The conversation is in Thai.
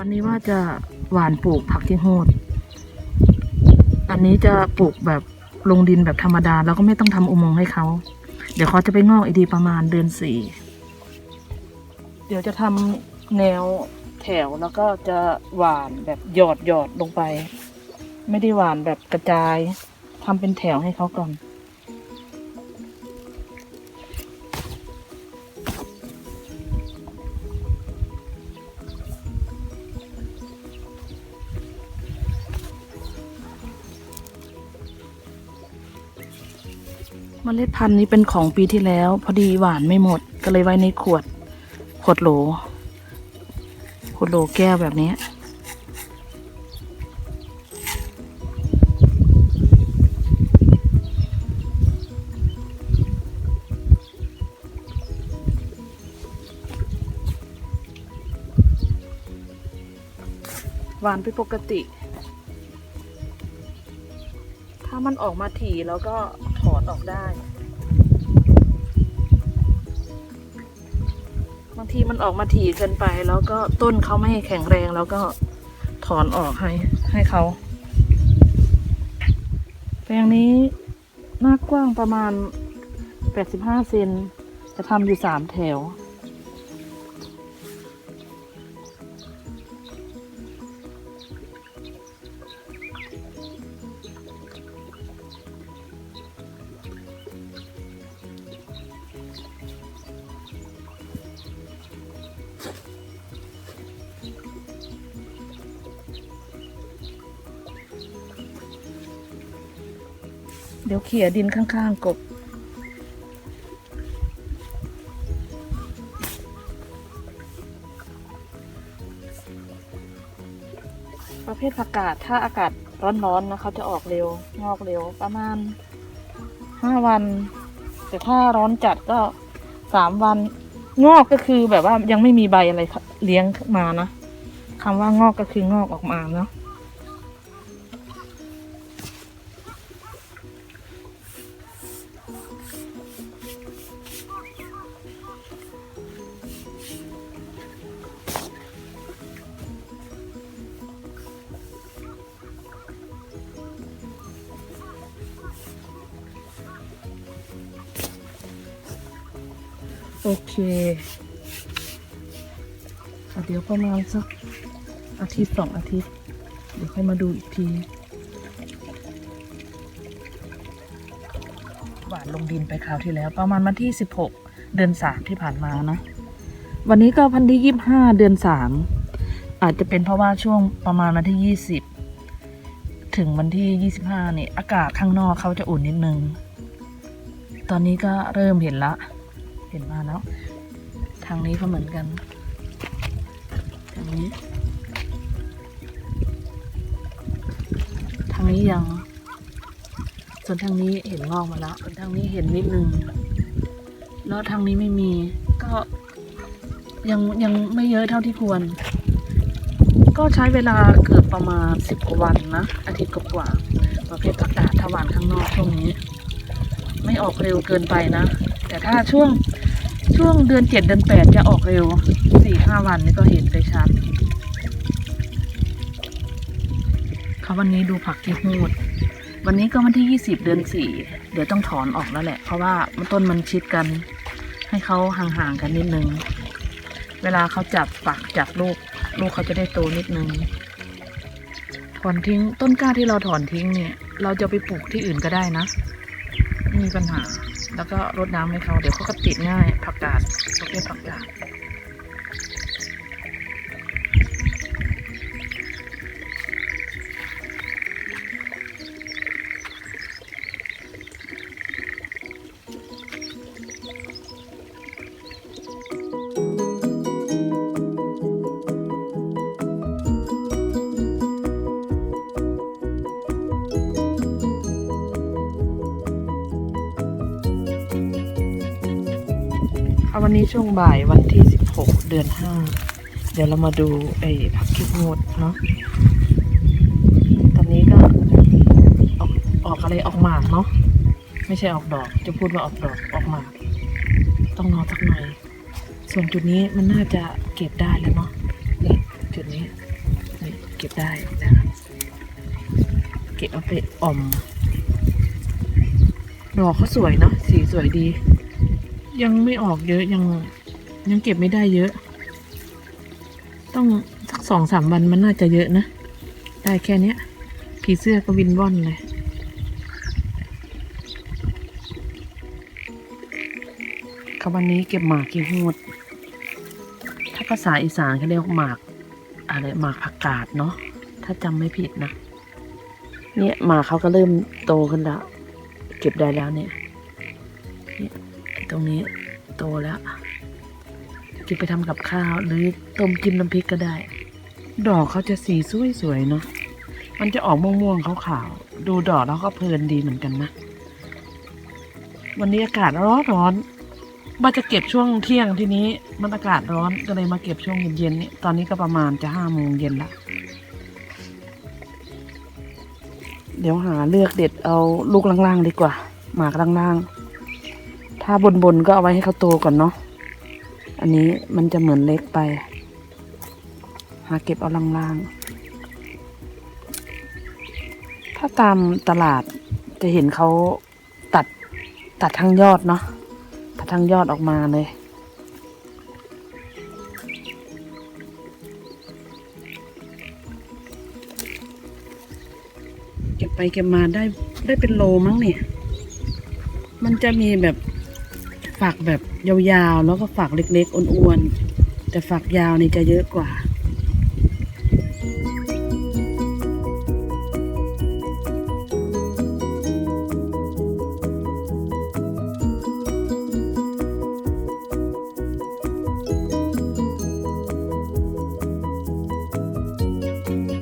วันนี้ว่าจะหวานปลูกผักที่โหด อันนี้จะปลูกแบบลงดินแบบธรรมดา แล้วก็ไม่ต้องทำอุโมงค์ให้เขา เดี๋ยวเขาจะไปงอกอีกทีประมาณเดือนสี่ เดี๋ยวจะทำแนวแถวแล้วก็จะหวานแบบหยอดหยอดลงไป ไม่ได้หวานแบบกระจายทำเป็นแถวให้เขาก่อน มล็ดพันธุ์นี้เป็นของปีที่แล้ว พอดีหวานไม่หมดก็เลยไว้ในขวด ขวดโหล ขวดโหลแก้วแบบนี้หวานเป็นปกติ ถ้ามันออกมาถี่แล้วก็ถ ออกได้ บางทีมันออกมาถี่เกินไป แล้วก็ต้นเขาไม่แข็งแรงแล้วก็ถอนออกให้ ให้เขาแปลงนี้หน้ากว้างประมาณ 85 เซนจะทำอยู่สามแถว เดี๋ยวเขี่ยดินข้างๆกบประเภทผักกาดถ้าอากาศร้อนๆนะเขาจะออกเร็ว งอกเร็วประมาณห้าวัน แต่ถ้าร้อนจัดก็สามวัน งอกก็คือแบบว่ายังไม่มีใบอะไรเลี้ยงมานะคำว่างอกก็คืองอกออกมาเนาะ โอเคเดี๋ยวประมาณสักอาทิตย์สองอาทิตย์ เดี๋ยวค่อยมาดูอีกที หวานลงดินไปคราวที่แล้ว ประมาณวันที่สิบหกเดือนสามที่ผ่านมานะ วันนี้ก็พันที่ยี่ห้าเดือนสามอาจจะเป็นเพราะว่าช่วงประมาณวันที่ยี่สิบถึงวันที่ยี่สิบห้าเนี่ยอากาศข้างนอกเขาจะอุ่นนิดนึง ตอนนี้ก็เริ่มเห็นละ เห็นมาแล้ว ทางนี้ก็เหมือนกัน ทางนี้ ทางนี้ยัง ส่วนทางนี้เห็นงอกมาแล้ว ส่วนทางนี้เห็นนิดนึง แล้วทางนี้ไม่มี ก็ยังยังไม่เยอะเท่าที่ควร ก็ใช้เวลาเกือบประมาณสิบกว่าวันนะ อาทิตย์กว่าๆประเภทผักกาดถวานข้างนอกช่วงนี้ ไม่ออกเร็วเกินไปนะ แต่ถ้าช่วง ช่วงเดือนเจ็ดเดือนแปดจะออกเร็วสี่ห้าวันนี่ก็เห็นได้ชัดเขาวันนี้ดูผักที่หูด วันนี้ก็วันที่ยี่สิบเดือนสี่เดี๋ยวต้องถอนออกแล้วแหละ เพราะว่าต้นมันชิดกัน ให้เขาห่างๆกันนิดนึง เวลาเขาจับฝักจับลูก ลูกเขาจะได้โตนิดนึงถอนทิ้งต้นกล้าที่เราถอนทิ้งเนี่ย เราจะไปปลูกที่อื่นก็ได้นะไม่มีปัญหา แล้วก็รดน้ำให้เขาเดี๋ยวเขาก็ติดง่ายผักกาดประเภทผักกาด เอาวันนี้ช่วงบ่ายวันที่ 16 เดือน 5 เดี๋ยวเรามาดูไอ้ผักคิดงดเนาะ ตอนนี้ก็ออกออกอะไรออกหมากเนาะ ไม่ใช่ออกดอก จะพูดว่าออกดอกออกหมาก ต้องรอสักหน่อย ส่วนจุดนี้มันน่าจะเก็บได้แล้วเนาะ นี่จุดนี้นี่เก็บได้นะครับเก็บเอาไปออม ดอกเขาสวยเนาะ สีสวยดี ยังไม่ออกเยอะยังยังเก็บไม่ได้เยอะ ต้องสักสองสามวันมันน่าจะเยอะนะ ได้แค่เนี้ยผีเสื้อก็วินว่อนเลยครับวันนี้เก็บหมากกี่หูด ถ้าภาษาอีสานเขาเรียกหมาก อะไรหมากผักกาดเนาะ ถ้าจำไม่ผิดนะ เนี่ยหมากเขาก็เริ่มโตขึ้นแล้ว เก็บได้แล้วเนี่ยเนี่ย ตรงนี้โตแล้วก็บไปทำกับข้าวหรือต้มกินน้ำพริกก็ได้ ดอกเขาจะสีสวยๆเนาะมันจะออกม่วงๆขาวๆดูดอกแล้วก็เพลินดีเหมือนกันนะวันนี้อากาศร้อนร้อนๆว่าจะเก็บช่วงเที่ยงทีนี้มันอากาศร้อนก็เลยมาเก็บช่วงเย็นๆนี่ตอนนี้ก็ประมาณจะห้าโมงเย็นละเดี๋ยวหาเลือกเด็ดเอาลูกล่างๆดีกว่า หมากล่างๆ ถ้าบนๆก็เอาไว้ให้เขาโตก่อนเนาะ อันนี้มันจะเหมือนเล็กไป หาเก็บเอาล่างๆ ถ้าตามตลาดจะเห็นเขาตัดตัดทั้งยอดเนาะ ตัดทั้งยอดออกมาเลยเก็บไปเก็บมาได้ได้เป็นโลมั้งเนี่ย มันจะมีแบบ ฝักแบบยาวๆ แล้วก็ฝักเล็กๆอ้วนๆ แต่ฝักยาวนี่จะเยอะกว่า